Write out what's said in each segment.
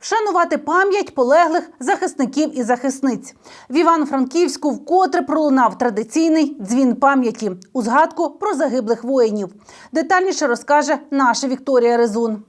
вшанувати пам'ять полеглих захисників і захисниць. В Івано-Франківську вкотре пролунав традиційний дзвін пам'яті у згадку про загиблих воїнів. Детальніше розкаже наша Вікторія Резун.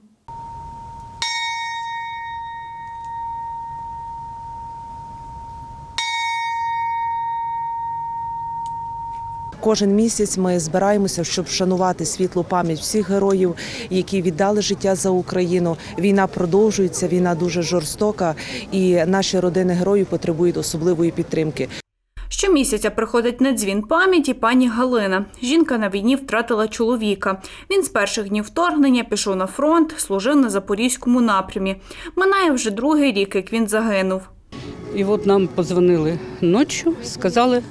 Кожен місяць ми збираємося, щоб вшанувати світлу пам'ять всіх героїв, які віддали життя за Україну. Війна продовжується, війна дуже жорстока, і наші родини героїв потребують особливої підтримки. Щомісяця приходить на дзвін пам'яті пані Галина. Жінка на війні втратила чоловіка. Він з перших днів вторгнення пішов на фронт, служив на запорізькому напрямі. Минає вже другий рік, як він загинув. І от нам подзвонили ночі, сказали,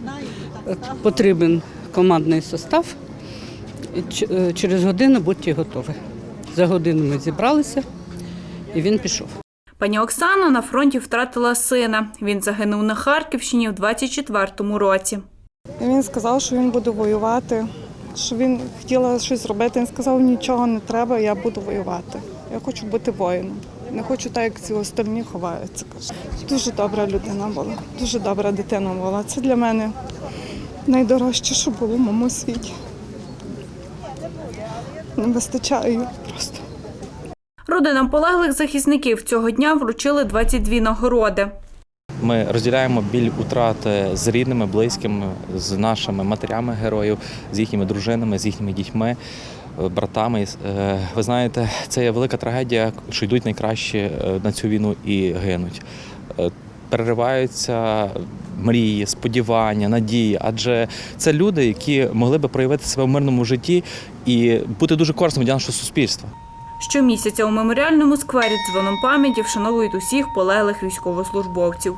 е, потрібен командний состав. е, Через годину будьте готові. За годину ми зібралися, і він пішов. Пані Оксана на фронті втратила сина. Він загинув на Харківщині в 24-му році. Він сказав, що він буде воювати, що він хотіла щось зробити. Він сказав, нічого не треба, я буду воювати. Я хочу бути воїном. Не хочу так, як ці остальні ховаються. Дуже добра людина була, дуже добра дитина була. Це для мене найдорожче, що було в моєму світі. Не вистачає її просто. Родинам полеглих захисників цього дня вручили 22 нагороди. Ми розділяємо біль утрати з рідними, близькими, з нашими матерями героїв, з їхніми дружинами, з їхніми дітьми, е, братами. Е, Ви знаєте, це є велика трагедія, що йдуть найкращі е, на цю війну і гинуть. Перериваються мрії, сподівання, надії, адже це люди, які могли би проявити себе в мирному житті і бути дуже корисними для нашого суспільства. Щомісяця у меморіальному сквері дзвоном пам'яті вшановують усіх полеглих військовослужбовців.